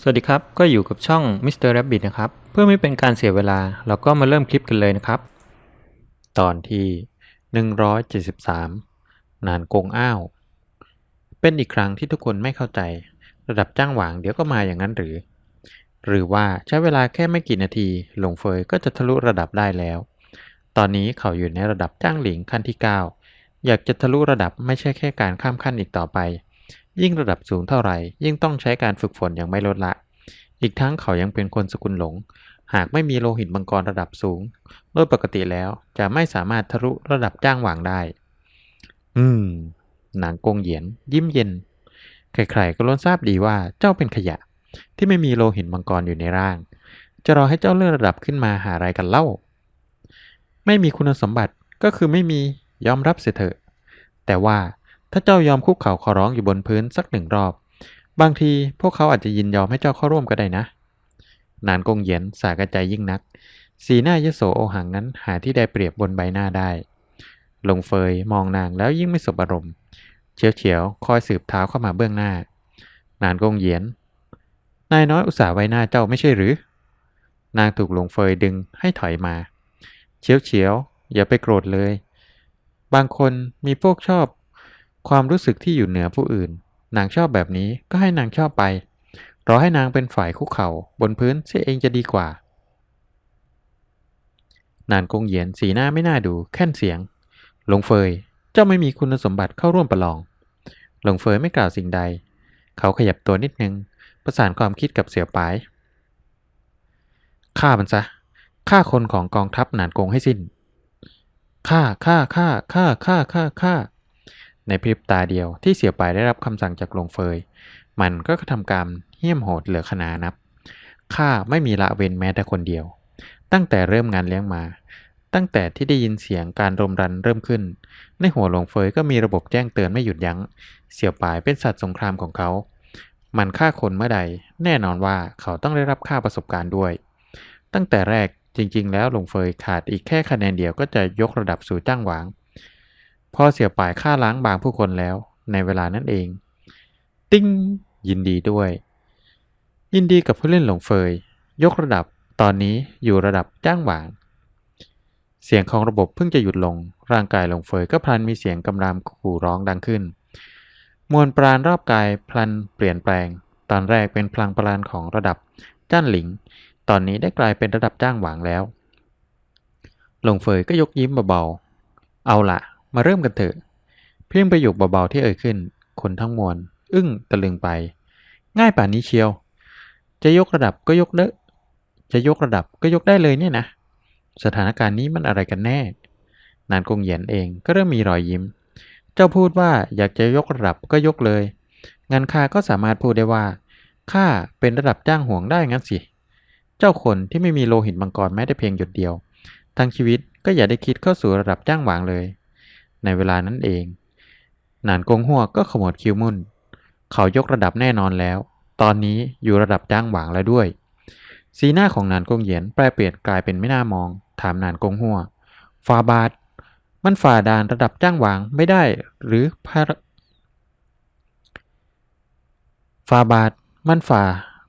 สวัสดีครับ ก็อยู่กับช่อง Mr. Rabbit นะครับ เพื่อไม่เป็นการเสียเวลา เราก็มาเริ่มคลิปกันเลยนะครับ ตอนที่ 173 นานกงอ้าว เป็นอีกครั้งที่ทุกคนไม่เข้าใจ ระดับจ้างหวางเดี๋ยวก็มาอย่างนั้นหรือ หรือว่าใช้เวลาแค่ไม่กี่นาที หลงเฟยก็จะทะลุระดับได้แล้ว ตอนนี้เขาอยู่ในระดับจ้างหลิงขั้นที่ 9 อยากจะทะลุระดับไม่ใช่แค่การข้ามขั้นอีกต่อไป ยิ่งระดับสูงเท่าไหร่ ยิ่งต้องใช้การฝึกฝนอย่างไม่ลดละ อีกทั้งเขายังเป็นคนสกุลหลง หากไม่มีโลหิตมังกรระดับสูง โดยปกติแล้วจะไม่สามารถทะลุระดับจ้างหวางได้ อืมหนางกงเหยียน ยิ้มเย็น ใครๆก็ล้วนทราบดีว่าเจ้าเป็นขยะ ที่ไม่มีโลหิตมังกรอยู่ในร่าง จะรอให้เจ้าเลื่อนระดับขึ้นมาหาอะไรกันเล่า ไม่มีคุณสมบัติก็คือไม่มียอมรับเสียเถอะ แต่ว่า ถ้าเจ้ายอมคุกเข่าขอร้องอยู่บนพื้นสักหนึ่งรอบ บางทีพวกเขาอาจจะยินยอมให้เจ้าเข้าร่วมก็ได้นะ นานกงเหยียนสากใจยิ่งนัก สีหน้ายโสโอหังนั้นหาที่ได้เปรียบบนใบหน้าได้ ลงเฟยมองนางแล้วยิ่งไม่สบอารมณ์ เฉียวเฉียวคอยสืบเท้าเข้ามาเบื้องหน้า นานกงเหยียน นายน้อยอุตส่าห์ไว้หน้าเจ้าไม่ใช่หรือ นางถูกหลงเฟยดึงให้ถอยมา เฉียวเฉียวอย่าไปโกรธเลย บางคนมีพวกชอบ ความรู้สึกที่อยู่เหนือผู้อื่น นางชอบแบบนี้ก็ให้นางชอบไป รอให้นางเป็นฝ่ายคุกเข่าบนพื้นเสียเองจะดีกว่า นานกงเหยียนสีหน้าไม่น่าดูแค่นเสียง หลงเฟย เจ้าไม่มีคุณสมบัติเข้าร่วมประลอง หลงเฟยไม่กล่าวสิ่งใด เขาขยับตัวนิดนึง ประสานความคิดกับเสี่ยวปายฆ่ามันซะฆ่าคนของกองทัพหนานกงให้สิ้นฆ่าฆ่าฆ่าฆ่าฆ่าฆ่าฆ่า ในพริบตาเดียวที่เสี่ยวปายได้รับคำสั่งจากหลวงเฟย มันก็กระทำการเหี้ยมโหดเหลือขนานับ ข้าไม่มีละเว้นแม้แต่คนเดียว ตั้งแต่เริ่มงานเลี้ยงมา ตั้งแต่ที่ได้ยินเสียงการรมรันเริ่มขึ้น ในหัวหลวงเฟยก็มีระบบแจ้งเตือนไม่หยุดยัง้ง เสี่ยวปายเป็นสัตว์สงครามของเขา มันฆ่าคนเมื่อใด แน่นอนว่าเขาต้องได้รับค่าประสบการณ์ด้วย ตั้งแต่แรกจริง ๆ แล้วหลวงเฟยขาดอีกแค่คะแนนเดียวก็จะยกระดับสู่จ้างหวาง พอเสียวปายฆ่าล้างบางผู้คนแล้ว ในเวลานั้นเอง ติ้ง ยินดีด้วย ยินดีกับผู้เล่นหลงเฟย ยกระดับตอนนี้อยู่ระดับจ้างหวางเสียงของระบบเพิ่งจะหยุดลง ร่างกายหลงเฟยก็พลันมีเสียงกำรามขู่ร้องดังขึ้น มวลปราณรอบกายพลันเปลี่ยนแปลง ตอนแรกเป็นพลังปราณของระดับจ้านหลิง ตอนนี้ได้กลายเป็นระดับจ้างหวางแล้ว หลงเฟยก็ยกยิ้มเบาๆ เอาละ มาเริ่มกันเถอะ เพียงประโยคเบาๆที่เอ่ยขึ้น คนทั้งมวล อึ้งตะลึงไป ง่ายป่านนี้เชียว จะยกระดับก็ยกเด้อจะยกระดับก็ยกได้เลยเนี่ยนะ สถานการณ์นี้มันอะไรกันแน่ นานกงเหยียนเองก็เริ่มมีรอยยิ้ม เจ้าพูดว่าอยากจะยกระดับก็ยกเลยงันข้าก็สามารถพูดได้ว่าข้าเป็นระดับจ้างห่วงได้งั้นสิ เจ้าคนที่ไม่มีโลหิตมังกรแม้แต่เพียงหยดเดียว ทั้งชีวิตก็อย่าได้คิดเข้าสู่ระดับจ้างหวางเลย ในเวลานั้นเองนานกงหัวก็ขมวดคิ้วมุ่น เขายกระดับแน่นอนแล้ว ตอนนี้อยู่ระดับจ้างหวางแล้วด้วย สีหน้าของนานกงเหยียนแปรเปลี่ยนกลายเป็นไม่น่ามอง ถามนานกงหัวฟาบาท มันฝ่าด่านระดับจ้างหวางไม่ได้หรือพระฟาบาทมันฝ่า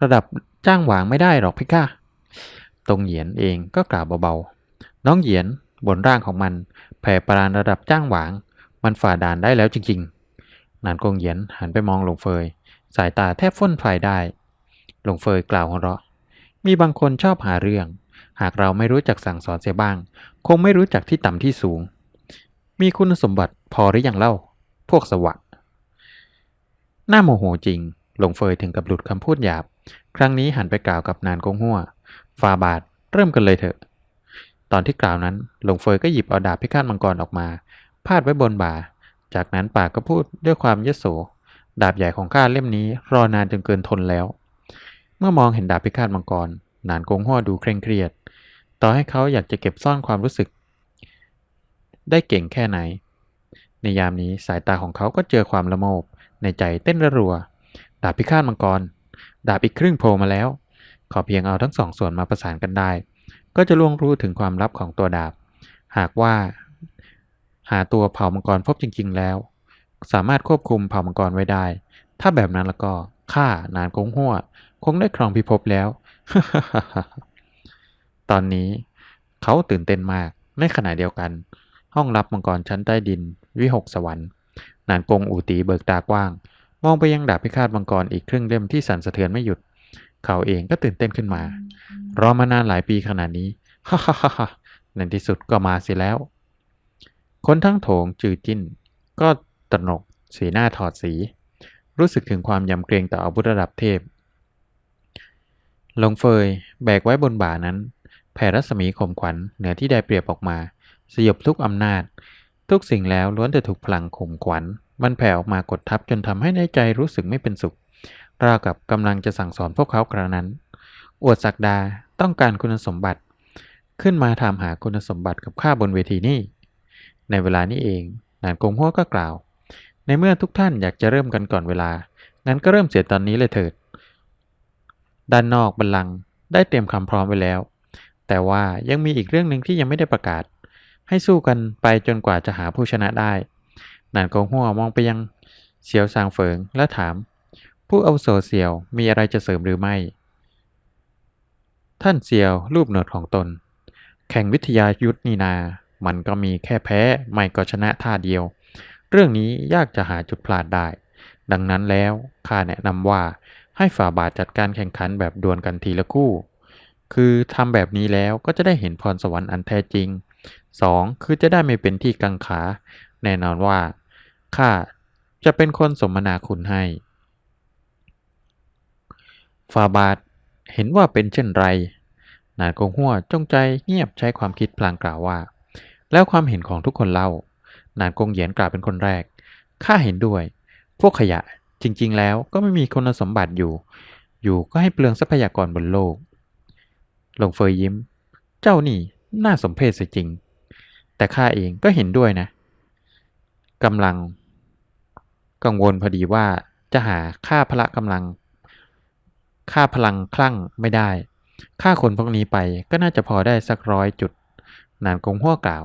ระดับจ้างหวางไม่ได้หรอกพี่ก้าตรงเหยียนเองก็กล่าวเบาๆ น้องเหยียน บนร่างของมันแผ่ปรานระดับจ้างหวาง มันฝ่าด่านได้แล้วจริงๆ นานกงเหยียนหันไปมองหลงเฟย สายตาแทบฟ้นไฟได้หลงเฟยกล่าวหัวเราะ มีบางคนชอบหาเรื่อง หากเราไม่รู้จักสั่งสอนเสียบ้าง คงไม่รู้จักที่ต่ำที่สูง มีคุณสมบัติพอหรือยังเล่า พวกสวะหน้าโมโหจริง หลงเฟยถึงกับหลุดคำพูดหยาบ ครั้งนี้หันไปกล่าวกับนานกงหัวฟาบาทเริ่มกันเลยเถอะ ตอนที่กล่าวนั้น หลงเฟยก็หยิบเอาดาบพิฆาตมังกรออกมา พาดไว้บนบ่า จากนั้นปากก็พูดด้วยความยโส ดาบใหญ่ของข้าเล่มนี้ รอนานจนเกินทนแล้ว เมื่อมองเห็นดาบพิฆาตมังกร นานกงหัวดูเคร่งเครียด ต่อให้เขาอยากจะเก็บซ่อนความรู้สึก ได้เก่งแค่ไหน ในยามนี้สายตาของเขาก็เจอความละโมบ ในใจเต้นระรัว ดาบพิฆาตมังกร ดาบอีกครึ่งโผล่มาแล้ว ขอเพียงเอาทั้งสองส่วนมาประสานกันได้ ก็จะล่วงรู้ถึงความลับของตัวดาบ หากว่า หาตัวเผ่ามังกรพบจริง ๆ แล้ว สามารถควบคุมเผ่ามังกรไว้ได้ ถ้าแบบนั้นแล้วก็ข้านานกงหัวคงได้ครองพิภพแล้ว ตอนนี้ เขาตื่นเต้นมากในขณะเดียวกัน ห้องรับมังกรชั้นใต้ดิน วิหกสวรรค์ นานกงอูตีเบิกตากว้าง มองไปยังดาบพิฆาตมังกรอีกครึ่งเล่มที่สั่นสะเทือนไม่หยุด เขาเองก็ตื่นเต้นขึ้นมา รอมานานหลายปีขนาดนี้ฮ่าฮ่าฮ่าฮ่าในที่สุดก็มาเสียแล้ว คนทั้งโถงจือจิ้น ก็ตระหนกสีหน้าถอดสี รู้สึกถึงความยำเกรงต่ออาวุธระดับเทพ ลงเฟยแบกไว้บนบ่านั้น แผ่รัศมีข่มขวัญเหนือที่ได้เปรียบออกมา สยบทุกอำนาจ ทุกสิ่งแล้วล้วนแต่ถูกพลังข่มขวัญ มันแผ่ออกมากดทับจนทำให้ในใจรู้สึกไม่เป็นสุข ราวกับกำลังจะสั่งสอนพวกเขากระนั้น อวดศักดาต้องการคุณสมบัติ ขึ้นมาถามหาคุณสมบัติกับข้าบนเวทีนี่ ในเวลานี้เองนานกงหัวก็กล่าว ในเมื่อทุกท่านอยากจะเริ่มกันก่อนเวลา งั้นก็เริ่มเสียตอนนี้เลยเถิด ด้านนอกบัลลังก์ได้เตรียมคำพร้อมไว้แล้ว แต่ว่ายังมีอีกเรื่องหนึ่งที่ยังไม่ได้ประกาศ ให้สู้กันไปจนกว่าจะหาผู้ชนะได้นานกงหัวมองไปยังเสียวซางเฟิงและถาม ผู้อาวุโสเสียวมีอะไรจะเสริมหรือไม่ ท่านเซียวรูปหนวดของตน แข่งวิทยายุทธนีนา มันก็มีแค่แพ้ไม่ก็ชนะท่าเดียว เรื่องนี้ยากจะหาจุดพลาดได้ ดังนั้นแล้วข้าแนะนำว่าให้ฝ่าบาทจัดการแข่งขันแบบดวลกันทีละคู่ คือทำแบบนี้แล้วก็จะได้เห็นพรสวรรค์อันแท้จริง 2. คือจะได้ไม่เป็นที่กังขา แน่นอนว่าข้าจะเป็นคนสมนาคุณให้ ฟาบาทเห็นว่าเป็นเช่นไร นานกงหัวจงใจเงียบใช้ความคิดพลางกล่าวว่า แล้วความเห็นของทุกคนเล่า นานกงเหยียนกล่าวเป็นคนแรก ข้าเห็นด้วย พวกขยะจริง ๆ แล้วก็ไม่มีคุณสมบัติอยู่ อยู่ก็ให้เปลืองทรัพยากรบนโลกลงเฟยยิ้ม เจ้านี่น่าสมเพชเสียจริง แต่ข้าเองก็เห็นด้วยนะกำลัง กังวลพอดีว่าจะหาค่าพละกำลัง ค่าพลังคลั่งไม่ได้ ค่าคนพวกนี้ไปก็น่าจะพอได้สักร้อยจุด นานกงหัวกล่าว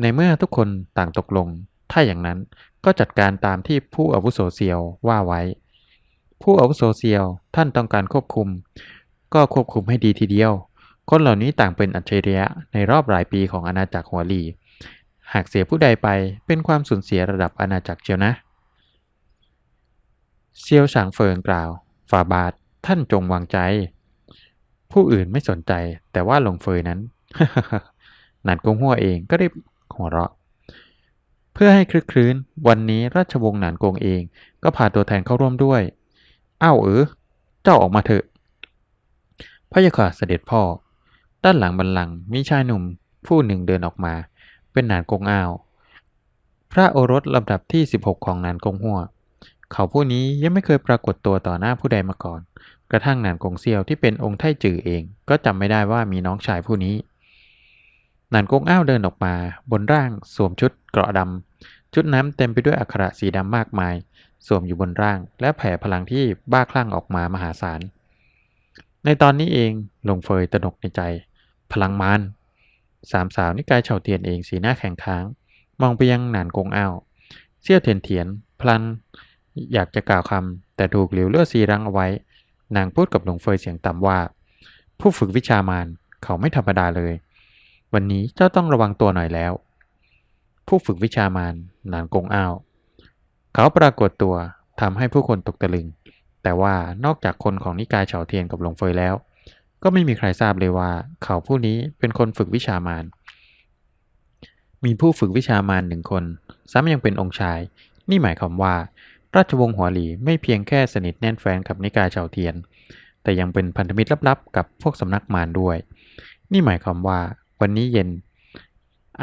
ในเมื่อทุกคนต่างตกลง ถ้าอย่างนั้นก็จัดการตามที่ผู้อาวุโสเซียวว่าไว้ ผู้อาวุโสเซียวท่านต้องการควบคุม ก็ควบคุมให้ดีทีเดียว คนเหล่านี้ต่างเป็นอัจฉริยะในรอบหลายปีของอาณาจักรหัวลี หากเสียผู้ใดไปเป็นความสูญเสียระดับอาณาจักรเชียวนะเซียวฉางเฟิงกล่าว ฝ่าบาท ท่านจงวางใจ ผู้อื่นไม่สนใจ แต่ว่าหลงเฟยนั้นหนานกงหัวเองก็ได้หัวเราะ เพื่อให้คลึกคลื้น วันนี้ราชวงศ์หนานกงเอง ก็พาตัวแทนเข้าร่วมด้วย อ้าวเออเจ้าออกมาเถอะ พระยาค่ะเสด็จพ่อ ด้านหลังบัลลังมีชายหนุ่ม ผู้หนึ่งเดินออกมา เป็นหนานกงอ้าว พระโอรสลำดับที่ 16 ของหนานกงหัว เขาผู้นี้ยังไม่เคยปรากฏตัวต่อหน้าผู้ใดมาก่อน กระทั่งหนานกงเซียวที่เป็นองค์ไทจือเอง ก็จำไม่ได้ว่ามีน้องชายผู้นี้หนานกงอ้าวเดินออกมา บนร่างสวมชุดเกราะดำชุดนั้นเต็มไปด้วยอักขระสีดำมากมาย สวมอยู่บนร่าง และแผ่พลังที่บ้าคลั่งออกมามหาศาล ในตอนนี้เองหลงเฟยตนกในใจ พลังมารสามสาวนิกายเฉาเทียนเองสีหน้าแข็งค้าง มองไปยังหนานกงอ้าวเสี่ยวเทียนเทียนพลัน อยากจะกล่าวคำแต่ถูกหลิวเลือดซีรังเอาไว้ นางพูดกับหลงเฟยเสียงต่ำว่า ผู้ฝึกวิชามารเขาไม่ธรรมดาเลย วันนี้เจ้าต้องระวังตัวหน่อยแล้ว ผู้ฝึกวิชามารนางกงอ้าว เขาปรากฏตัวทำให้ผู้คนตกตะลึง แต่ว่านอกจากคนของนิกายเฉาเทียนกับหลงเฟยแล้ว ก็ไม่มีใครทราบเลยว่า เขาผู้นี้เป็นคนฝึกวิชามารมีผู้ฝึกวิชามารหนึ่งคน ซ้ำยังเป็นองค์ชาย นี่หมายความว่า ราชวงศ์หัวหลีไม่เพียงแค่สนิทแน่นแฟนกับนิกายเฉาเทียน แต่ยังเป็นพันธมิตรลับๆ กับพวกสำนักมารด้วย นี่หมายความว่าวันนี้เย็น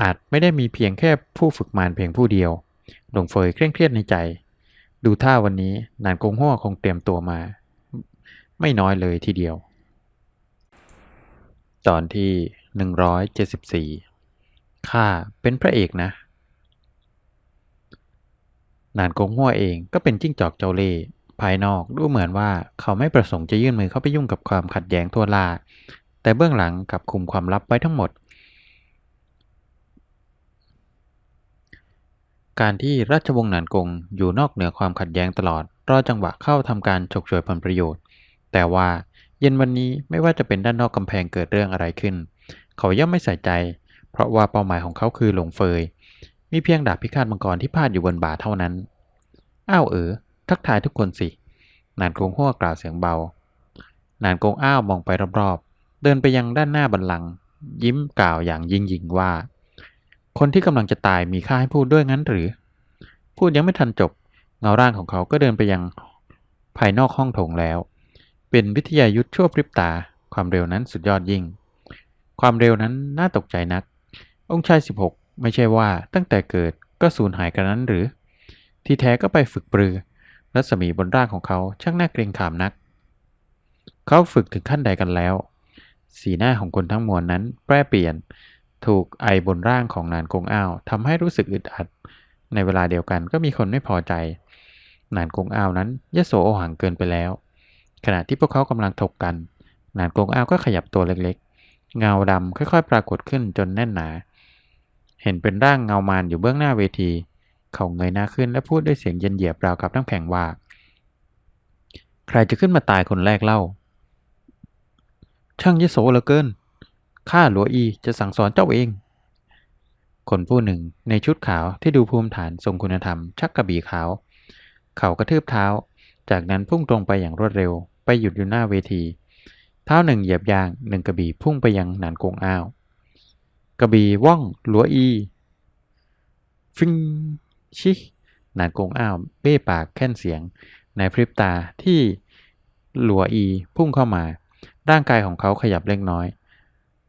อาจไม่ได้มีเพียงแค่ผู้ฝึกมารเพียงผู้เดียว หลงเฟยเคร่งเครียดในใจ ดูท่าวันนี้นานกงหัวคงเตรียมตัวมา ไม่น้อยเลยทีเดียว ตอนที่หนึ่งร้อยเจ็ดสิบสี่ข้าเป็นพระเอกนะ นานกงหัวเองก็เป็นจิ้งจอกเจ้าเล่ห์ภายนอกดูเหมือนว่าเขาไม่ประสงค์จะยื่นมือเข้าไปยุ่งกับความขัดแย้งทั่วลา แต่เบื้องหลังกับคุมความลับไว้ทั้งหมด การที่ราชวงศ์หนานกงอยู่นอกเหนือความขัดแย้งตลอด รอจังหวะเข้าทำการฉกฉวยผลประโยชน์ แต่ว่าเย็นวันนี้ไม่ว่าจะเป็นด้านนอกกำแพงเกิดเรื่องอะไรขึ้น เขาย่อมไม่ใส่ใจ เพราะว่าเป้าหมายของเขาคือหลงเฟย มีเพียงดาบพิฆาตมังกรที่พาดอยู่บนบ่าเท่านั้น อ้าวเออทักทายทุกคนสิ นานกงหัวกล่าวเสียงเบา นานกงอ้าวมองไปรอบๆ เดินไปยังด้านหน้าบันลัง ยิ้มกล่าวอย่างยิงยิงว่า คนที่กำลังจะตายมีค่าให้พูดด้วยงั้นหรือ พูดยังไม่ทันจบ เงาร่างของเขาก็เดินไปยังภายนอกห้องโถงแล้ว เป็นวิทยายุทธชั่วพริบตา ความเร็วนั้นสุดยอดยิ่ง ความเร็วนั้นน่าตกใจนัก องค์ชาย 16 ไม่ใช่ว่าตั้งแต่เกิดก็สูญหายกันนั้นหรือ ที่แท้ก็ไปฝึกปรือ รัศมีบนร่างของเขาช่างน่าเกรงขามนัก เขาฝึกถึงขั้นใดกันแล้ว สีหน้าของคนทั้งมวลนั้นแปรเปลี่ยน ถูกไอบนร่างของนานกงอ้าวทำให้รู้สึกอึดอัด ในเวลาเดียวกันก็มีคนไม่พอใจ นานกงอ้าวนั้นยโสโอหังเกินไปแล้ว ขณะที่พวกเขากำลังถกกัน นานกงอ้าวก็ขยับตัวเล็กๆ เงาดำค่อยๆ ปรากฏขึ้นจนแน่นหนา เห็นเป็นร่างเงามานอยู่เบื้องหน้าเวที เขาเงยหน้าขึ้นและพูดด้วยเสียงเย็นเยียบราวกับน้ำแข็งว่า ใครจะขึ้นมาตายคนแรกเล่า ช่างยโสเหลือเกิน ข้าหลัวอีจะสั่งสอนเจ้าเอง คนผู้หนึ่งในชุดขาวที่ดูภูมิฐานทรงคุณธรรม ชักกระบี่ขาว เขากระทืบเท้า จากนั้นพุ่งตรงไปอย่างรวดเร็ว ไปหยุดอยู่หน้าเวที เท้าหนึ่งเหยียบยางหนึ่งกระบี่พุ่งไปยังหนานกงอ้าว กระบี่ว่องหลัวอีฟิงชิหนานกงอ้าวเบ้ปากแค่นเสียง ในพริบตาที่หลัวอีพุ่งเข้ามา ร่างกายของเขาขยับเล็กน้อย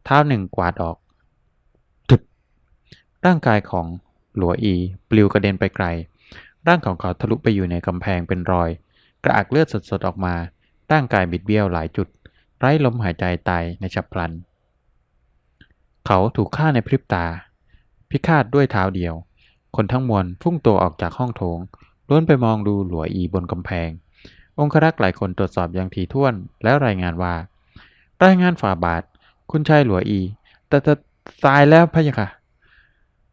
เท้าหนึ่งกวาดออกตึบร่างกายของหลัวอีปลิวกระเด็นไปไกล ร่างของเขาทะลุไปอยู่ในกำแพงเป็นรอย กระอักเลือดสดๆออกมา ร่างกายบิดเบี้ยวหลายจุด ไร้ลมหายใจตายในฉับพลัน เขาถูกฆ่าในพริบตา พิฆาตด้วยเท้าเดียว คนทั้งมวลพุ่งตัวออกจากห้องโถงล้วนไปมองดูหลัวอีบนกำแพง องครักษ์หลายคนตรวจสอบอย่างถี่ถ้วนแล้วรายงานว่า รายงานฝ่าบาท คุณชายหลัวอี แต่แต่ตายแล้วพะยะค่ะ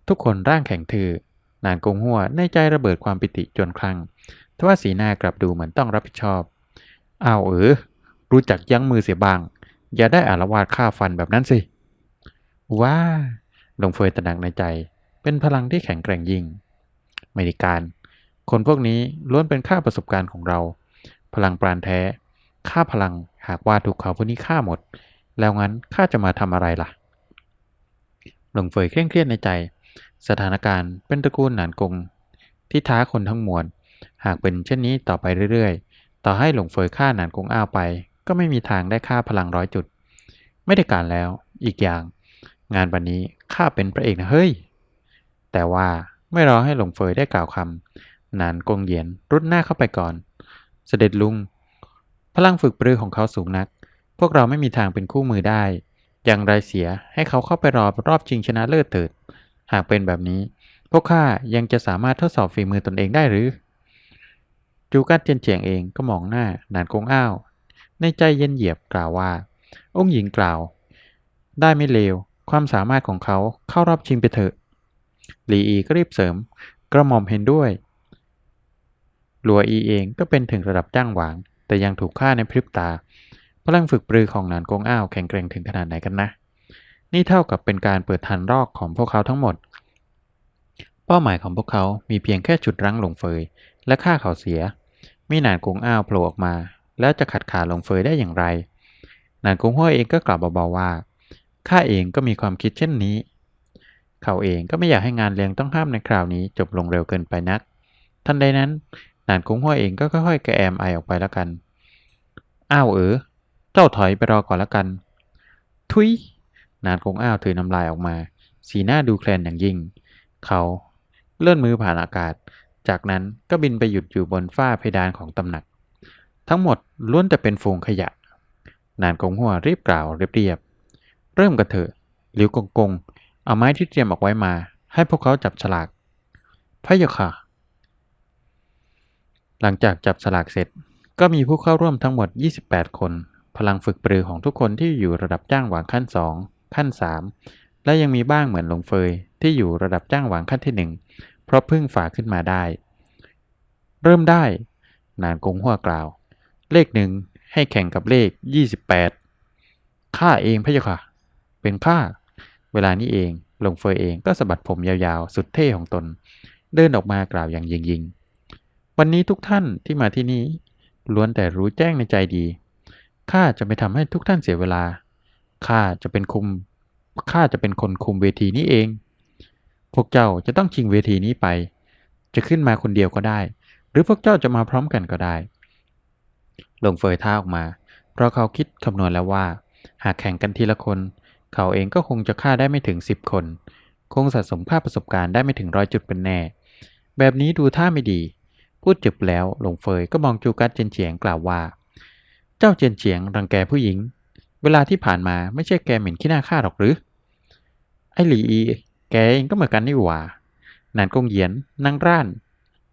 ทุกคนร่างแข็งทื่อนานกงหัวในใจระเบิดความปิติจนคลั่งทว่าสีหน้ากลับดูเหมือนต้องรับผิดชอบ อ้าวเออ รู้จักยั้งมือเสียบ้าง อย่าได้อารวาสฆ่าฟันแบบนั้นสิ ว้าหลงเฟยตระหนักในใจ เป็นพลังที่แข็งแกร่งยิ่งไม่ได้การ คนพวกนี้ล้วนเป็นค่าประสบการณ์ของเรา พลังปราณแท้ ค่าพลังหากว่าถูกเขาพวกนี้ฆ่าหมด แล้วงั้นข้าจะมาทำอะไรล่ะ หลงเฟยเคร่งเครียดในใจ สถานการณ์เป็นตระกูลหนานกง ที่ท้าคนทั้งมวล หากเป็นเช่นนี้ต่อไปเรื่อยๆ ต่อให้หลงเฟยฆ่าหนานกงอ้าวไป ก็ไม่มีทางได้ค่าพลังร้อยจุด ไม่ได้การแล้ว อีกอย่าง งานวันนี้ข้าเป็นพระเอกนะเฮ้ย แต่ว่าไม่รอให้หลงเฟยได้กล่าวคำนานกงเหยียนรุดหน้าเข้าไปก่อน เสด็จลุง พลังฝึกปรือของเขาสูงนัก พวกเราไม่มีทางเป็นคู่มือได้ อย่างไรเสียให้เขาเข้าไปรอรอบชิงชนะเลิศเถิด หากเป็นแบบนี้ พวกข้ายังจะสามารถทดสอบฝีมือตนเองได้หรือ จูกัดเจียนเจียงเองก็มองหน้านานกงอ้าว ในใจเย็นเหยียบกล่าวว่า องค์หญิงกล่าว ได้ไม่เลว ความสามารถของเขาเข้ารอบชิงไปเถอะ หลีอีก็รีบเสริม กระหม่อมเห็นด้วย หลัวอีเองก็เป็นถึงระดับจ้างหวาง แต่ยังถูกฆ่าในพริบตา พลังฝึกปรือของหนานกงอ้าวแข็งแกร่งถึงขนาดไหนกันนะ นี่เท่ากับเป็นการเปิดทันรอกของพวกเขาทั้งหมด เป้าหมายของพวกเขา มีเพียงแค่จุดรั้งหลงเฟย และฆ่าเขาเสีย มีหนานกงอ้าวโผล่ออกมา แล้วจะขัดขาหลงเฟยได้อย่างไรหนานกงห้วยเองก็กล่าวเบาๆว่า ข้าเองก็มีความคิดเช่นนี้ เขาเองก็ไม่อยากให้งานเลี้ยงต้องห้ามในคราวนี้จบลงเร็วเกินไปนัก ทันใดนั้นนานกงห้วยเองก็ค่อยๆกระแอมไอออกไปแล้วกัน อ้าวเออ เจ้าถอยไปรอก่อนแล้วกัน ทุย นานคงอ้าวถือน้ำลายออกมา สีหน้าดูแคลนอย่างยิ่ง เขาเลื่อนมือผ่านอากาศ จากนั้นก็บินไปหยุดอยู่บนฝ้าเพดานของตำหนัก ทั้งหมดล้วนแต่เป็นฝูงขยะ นานกงหัวรีบกล่าวเรียบๆ เริ่มกันเถอะหลิวกงกง เอาไม้ที่เตรียมออกไว้มา ให้พวกเขาจับฉลากพะยะค่ะ หลังจากจับฉลากเสร็จ ก็มีผู้เข้าร่วมทั้งหมด 28 คน พลังฝึกปรือของทุกคนที่อยู่ระดับจ้างหวางขั้น 2 ขั้น 3 และยังมีบ้างเหมือนหลงเฟยที่อยู่ระดับจ้างหวางขั้นที่ 1 เพราะเพิ่งฝ่าขึ้นมาได้ เริ่มได้ นานกงหัวกล่าว เลขหนึ่งให้แข่งกับเลข 28ข้าเองพะยะค่ะ เป็นข้า เวลานี้เองหลงเฟยเองก็สะบัดผมยาวๆ สุดเท่ของตน เดินออกมากล่าวอย่างยิงๆวันนี้ทุกท่านที่มาที่นี่ล้วนแต่รู้แจ้งในใจดีข้าจะไม่ทำให้ทุกท่านเสียเวลาข้าจะเป็นคุมข้าจะเป็นคนคุมเวทีนี้เอง พวกเจ้าจะต้องชิงเวทีนี้ไป จะขึ้นมาคนเดียวก็ได้ หรือพวกเจ้าจะมาพร้อมกันก็ได้หลงเฟยท่าออกมา เพราะเขาคิดคำนวณแล้วว่า หากแข่งกันทีละคน เขาเองก็คงจะฆ่าได้ไม่ถึง 10 คน คงสะสมค่าประสบการณ์ได้ไม่ถึงร้อยจุดเป็นแน่ แบบนี้ดูท่าไม่ดี พูดจบแล้วหลงเฟยก็มองจูกัดเจียนเฉียงกล่าวว่า เจ้าเจียนเฉียงรังแกผู้หญิง เวลาที่ผ่านมาไม่ใช่แกเหม็นขี้หน้าข้าหรอกหรือ ไอหลีอีแกเองก็เหมือนกันนี่หว่า นานกงเหยียนนางร่าน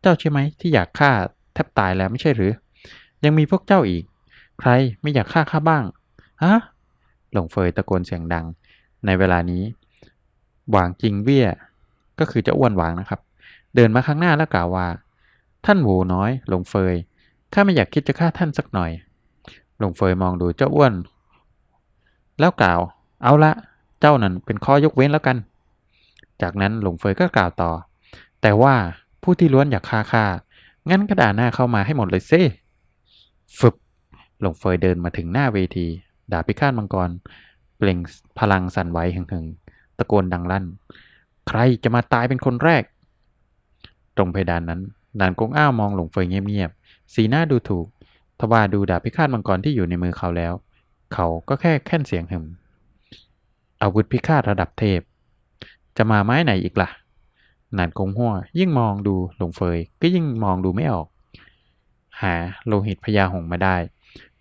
เจ้าใช่ไหมที่อยากฆ่าแทบตายแล้วไม่ใช่หรือ ยังมีพวกเจ้าอีก ใครไม่อยากฆ่าข้าบ้าง ฮะ หลงเฟยตะโกนเสียงดัง ในเวลานี้ หวางจิงเวี่ยก็คือเจะอ้วนหวางนะครับ เดินมาข้างหน้าแล้วกล่าวว่า ท่านหูน้อย หลงเฟยข้าไม่อยากคิดจะฆ่าท่านสักหน่อย หลงเฟยมองดูเจ้าอ้วน แล้วกล่าว เอาละ เจ้านั่นเป็นข้อยกเว้นแล้วกัน จากนั้นหลงเฟยก็กล่าวต่อ แต่ว่าผู้ที่ล้วนอยากฆ่าข้างั้นก็ด่าหน้าเข้ามาให้หมดเลยซ่ฟึบหลงเฟยเดินมาถึงหน้าเวที ดาบพิฆาตมังกร เปล่งพลังสั่นไหวหึงๆ ตะโกนดังลั่น ใครจะมาตายเป็นคนแรก ตรงเพดานนั้นนานกงอ้าวมองหลงเฟยเงียบๆ สีหน้าดูถูก ทว่าดูดาบพิฆาตมังกรที่อยู่ในมือเขาแล้ว เขาก็แค่แค่นเสียงหึมอาวุธพิฆาตระดับเทพ จะมาไม้ไหนอีกละ่ะนานกงหัวยิ่งมองดูหลงเฟยก็ยิ่งมองดูไม่ออก หาโลหิตพญาหงมาได้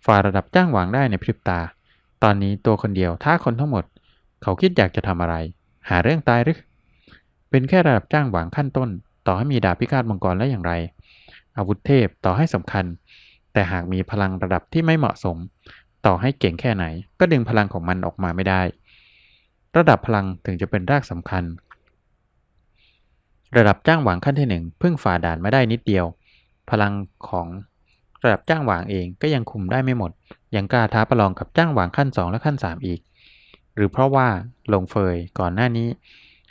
ฝ่าระดับจ้างหวางได้ในพริบตา ตอนนี้ตัวคนเดียวท้าคนทั้งหมด เขาคิดอยากจะทำอะไร หาเรื่องตายหรือเป็นแค่ระดับจ้างหวางขั้นต้น ต่อให้มีดาบพิฆาตมังกรแล้วอย่างไร อาวุธเทพต่อให้สำคัญ แต่หากมีพลังระดับที่ไม่เหมาะสม ต่อให้เก่งแค่ไหน ก็ดึงพลังของมันออกมาไม่ได้ ระดับพลังถึงจะเป็นรากสำคัญ ระดับจ้างหวางขั้นที่หนึ่งเพิ่งฝ่าด่านมาได้นิดเดียว พลังของ ระดับจ้างหวางเองก็ยังคุมได้ไม่หมด ยังกล้าท้าประลองกับจ้างหวางขั้น 2 และขั้น 3 อีก หรือเพราะว่าหลงเฟยก่อนหน้านี้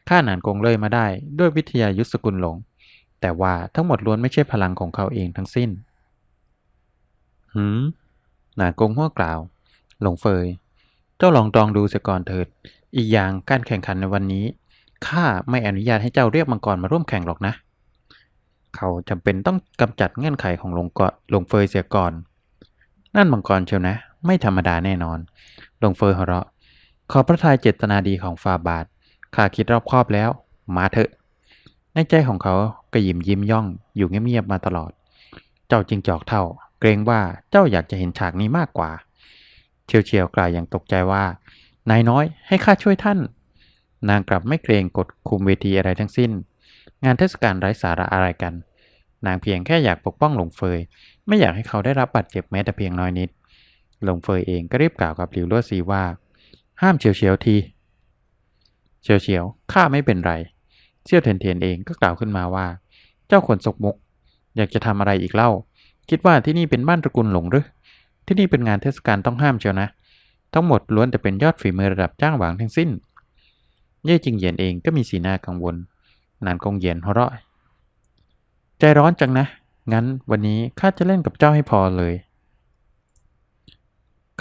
ข้าหนานกงเลยมาได้ด้วยวิทยายุทธสกุลหลง แต่ว่าทั้งหมดล้วนไม่ใช่พลังของเขาเองทั้งสิ้น หืม หนานกงหัวกล่าว หลงเฟย เจ้าลองตรองดูเสียก่อนเถิด อีกอย่างการแข่งขันในวันนี้ข้าไม่อนุญาตให้เจ้าเรียกมังกรมาร่วมแข่งหรอกนะ เขาจำเป็นต้องกำจัดเงื่อนไขของหลงเกาะหลงเฟยเสียก่อน นั่นมังกรเชียวนะ ไม่ธรรมดาแน่นอนหลงเฟยหัวเราะ ขอพระทัยเจตนาดีของฟาบาทข้าคิดรอบคอบแล้ว มาเถอะ ในใจของเขาก็ยิ้มยิ้มย่อง อยู่เงียบๆมาตลอด เจ้าจิงจอกเท่า เกรงว่าเจ้าอยากจะเห็นฉากนี้มากกว่า เชียวเชียวกล่าวอย่างตกใจว่านายน้อยให้ข้าช่วยท่าน นางกลับไม่เกรงกฎคุมเวทีอะไรทั้งสิ้น งานเทศกาลไร้สาระอะไรกัน นางเพียงแค่อยากปกป้องหลงเฟย ไม่อยากให้เขาได้รับบาดเจ็บแม้แต่เพียงน้อยนิด หลงเฟยเองก็รีบกล่าวกับหลิวลัวซีว่า ห้ามเฉียวเฉียวทีเฉียวเฉียวข้าไม่เป็นไรเซี่ยวเทียนเทียนเองก็กล่าวขึ้นมาว่า เจ้าขนสกมุกอยากจะทำอะไรอีกเล่า คิดว่าที่นี่เป็นบ้านตระกูลหลงหรือ ที่นี่เป็นงานเทศกาลต้องห้ามเชียวนะ ทั้งหมดล้วนแต่เป็นยอดฝีมือระดับจ้างหวางทั้งสิ้น เย่จิงเหยียนเองก็มีสีหน้ากังวล นานกงเยียนหัวเราะใจร้อนจังนะ งั้นวันนี้ข้าจะเล่นกับเจ้าให้พอเลย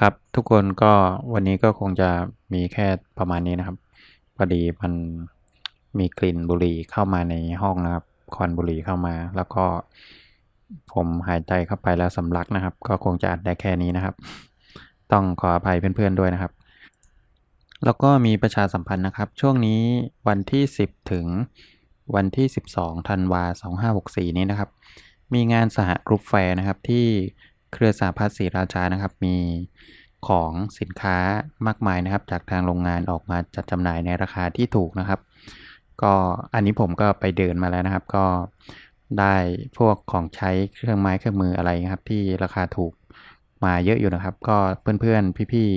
ครับทุกคนก็วันนี้ก็คงจะมีแค่ประมาณนี้นะครับพอดีมันมีกลิ่นบุหรี่เข้ามาในห้องนะครับควันบุหรี่เข้ามา แล้วก็ผมหายใจเข้าไปแล้วสำลักนะครับ ก็คงจะอัดได้แค่นี้นะครับ ต้องขออภัยเพื่อนๆด้วยนะครับ แล้วก็มีประชาสัมพันธ์นะครับ ช่วงนี้วันที่ 10 ถึง วันที่ 12ธันวา2564 นี้นะครับ มีงานสหกรุ๊ปแฟร์นะครับ ที่เครือสาพัฒน์ศรีราชานะครับ มีของสินค้ามากมายนะครับ จากทางโรงงานออกมาจัดจำหน่ายในราคาที่ถูกนะครับ ก็อันนี้ผมก็ไปเดินมาแล้วนะครับ ก็ได้พวกของใช้เครื่องไม้เครื่องมืออะไรนะครับ ที่ราคาถูกมาเยอะอยู่นะครับ ก็เพื่อนๆพี่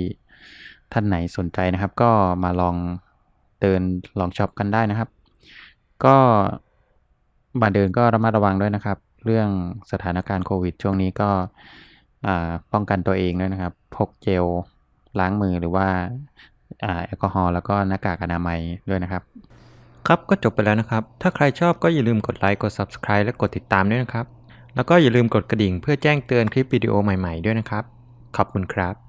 ๆท่านไหนสนใจนะครับ ก็มาลองเดินลองช็อปกันได้นะครับ ก็มาเดินก็ระมัดระวังด้วยนะครับ เรื่องสถานการณ์โควิด ช่วงนี้ก็ป้องกันตัวเองด้วยนะครับ พกเจลล้างมือหรือว่าอ่าแอลกอฮอล์แล้วก็หน้ากากอนามัยด้วยนะครับ ครับก็จบไปแล้วนะครับ ถ้าใครชอบก็อย่าลืมกดไลค์กด Subscribe และกดติดตามด้วยนะครับ แล้วก็อย่าลืมกดกระดิ่งเพื่อแจ้งเตือนคลิปวิดีโอใหม่ๆด้วยนะครับ ขอบคุณครับ